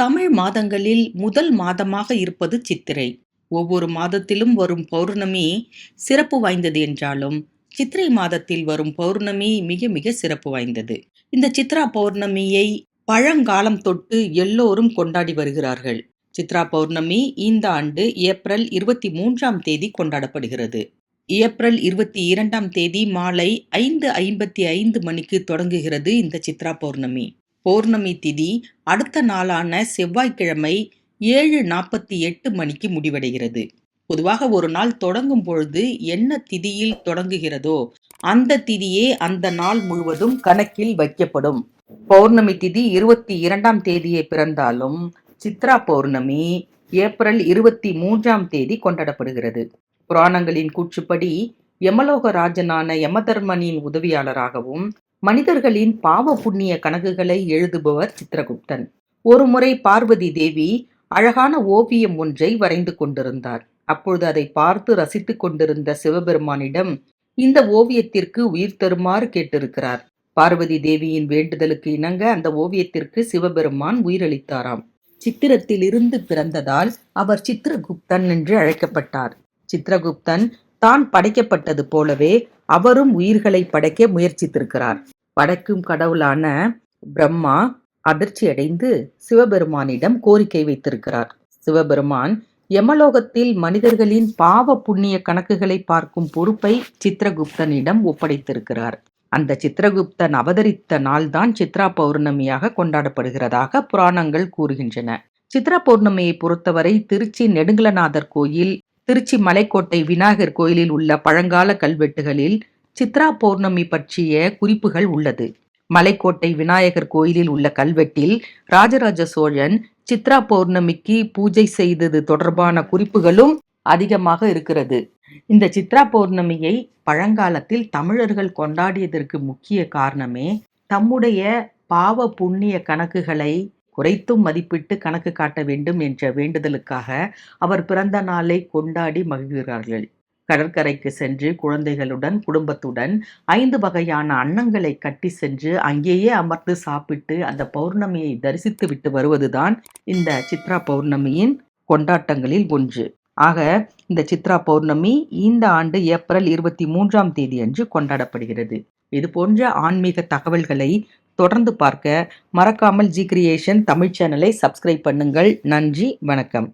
தமிழ் மாதங்களில் முதல் மாதமாக இருப்பது சித்திரை. ஒவ்வொரு மாதத்திலும் வரும் பௌர்ணமி சிறப்பு வாய்ந்தது என்றாலும், சித்திரை மாதத்தில் வரும் பௌர்ணமி மிக மிக சிறப்பு வாய்ந்தது. இந்த சித்ரா பௌர்ணமியை பழங்காலம் தொட்டு எல்லோரும் கொண்டாடி வருகிறார்கள். சித்ரா பௌர்ணமி இந்த ஆண்டு ஏப்ரல் 23ஆம் தேதி கொண்டாடப்படுகிறது. ஏப்ரல் 22ஆம் தேதி மாலை 5:55 மணிக்கு தொடங்குகிறது இந்த சித்ரா பௌர்ணமி. பௌர்ணமி திதி அடுத்த நாளான செவ்வாய்க்கிழமை 7:48 மணிக்கு முடிவடைகிறது. பொதுவாக ஒரு நாள் தொடங்கும் பொழுது என்ன திதியில் தொடங்குகிறதோ அந்த திதியே அந்த நாள் முழுவதும் கணக்கில் வைக்கப்படும். பௌர்ணமி திதி இருபத்தி இரண்டாம் தேதியை பிறந்தாலும் சித்ரா பௌர்ணமி ஏப்ரல் 23ஆம் தேதி கொண்டாடப்படுகிறது. புராணங்களின் கூற்றுப்படி யமலோக ராஜனான யமதர்மனின் உதவியாளராகவும், மனிதர்களின் பாவ புண்ணிய கணக்குகளை எழுதுபவர் சித்திரகுப்தன் ஒருமுறை பார்வதி தேவி அழகான ஓவியம் ஒன்றை வரைந்து கொண்டிருந்தார். அப்பொழுது அதை பார்த்து ரசித்துக் கொண்டிருந்த சிவபெருமானிடம் இந்த ஓவியத்திற்கு உயிர் தருமாறு கேட்டிருக்கிறார். பார்வதி தேவியின் வேண்டுதலுக்கு இணங்க அந்த ஓவியத்திற்கு சிவபெருமான் உயிரளித்தாராம். சித்திரத்திலிருந்து பிறந்ததால் அவர் சித்திரகுப்தன் என்று அழைக்கப்பட்டார். சித்திரகுப்தன் தான் படைக்கப்பட்டது போலவே அவரும் உயிர்களை படைக்க முயற்சித்திருக்கிறார். படைக்கும் கடவுளான பிரம்மா அதிர்ச்சி அடைந்து சிவபெருமானிடம் கோரிக்கை வைத்திருக்கிறார். சிவபெருமான் யமலோகத்தில் மனிதர்களின் பாவ புண்ணிய கணக்குகளை பார்க்கும் பொறுப்பை சித்ரகுப்தனிடம் ஒப்படைத்திருக்கிறார். அந்த சித்ரகுப்தன் அவதரித்த நாள்தான் சித்ரா பௌர்ணமியாக கொண்டாடப்படுகிறதாக புராணங்கள் கூறுகின்றன. சித்ரா பௌர்ணமியை பொறுத்தவரை திருச்சி நெடுங்கலநாதர் கோயில், திருச்சி மலைக்கோட்டை விநாயகர் கோயிலில் உள்ள பழங்கால கல்வெட்டுகளில் சித்ரா பௌர்ணமி பற்றிய குறிப்புகள் உள்ளது. மலைக்கோட்டை விநாயகர் கோயிலில் உள்ள கல்வெட்டில் ராஜராஜ சோழன் சித்ரா பௌர்ணமிக்கு பூஜை செய்தது தொடர்பான குறிப்புகளும் அதிகமாக இருக்கிறது. இந்த சித்ரா பௌர்ணமியை பழங்காலத்தில் தமிழர்கள் கொண்டாடியதற்கு முக்கிய காரணமே தம்முடைய பாவ புண்ணிய கணக்குகளை குறைத்தும் மதிப்பிட்டு கணக்கு காட்ட வேண்டும் என்ற வேண்டுதலுக்காக அவர் பிறந்த நாளை கொண்டாடி மகிழ்கிறார்கள். கடற்கரைக்கு சென்று குழந்தைகளுடன் குடும்பத்துடன் ஐந்து வகையான அன்னங்களை கட்டி சென்று அங்கேயே அமர்ந்து சாப்பிட்டு அந்த பௌர்ணமியை தரிசித்து விட்டு வருவதுதான் இந்த சித்ரா பௌர்ணமியின் கொண்டாட்டங்களில் ஒன்று. ஆக இந்த சித்ரா பௌர்ணமி இந்த ஆண்டு ஏப்ரல் இருபத்தி மூன்றாம் தேதி அன்று கொண்டாடப்படுகிறது. இது போன்ற ஆன்மீக தகவல்களை தொடர்ந்து பார்க்க மறக்காமல் ஜி கிரியேஷன் தமிழ் சேனலை சப்ஸ்கிரைப் பண்ணுங்கள். நன்றி, வணக்கம்.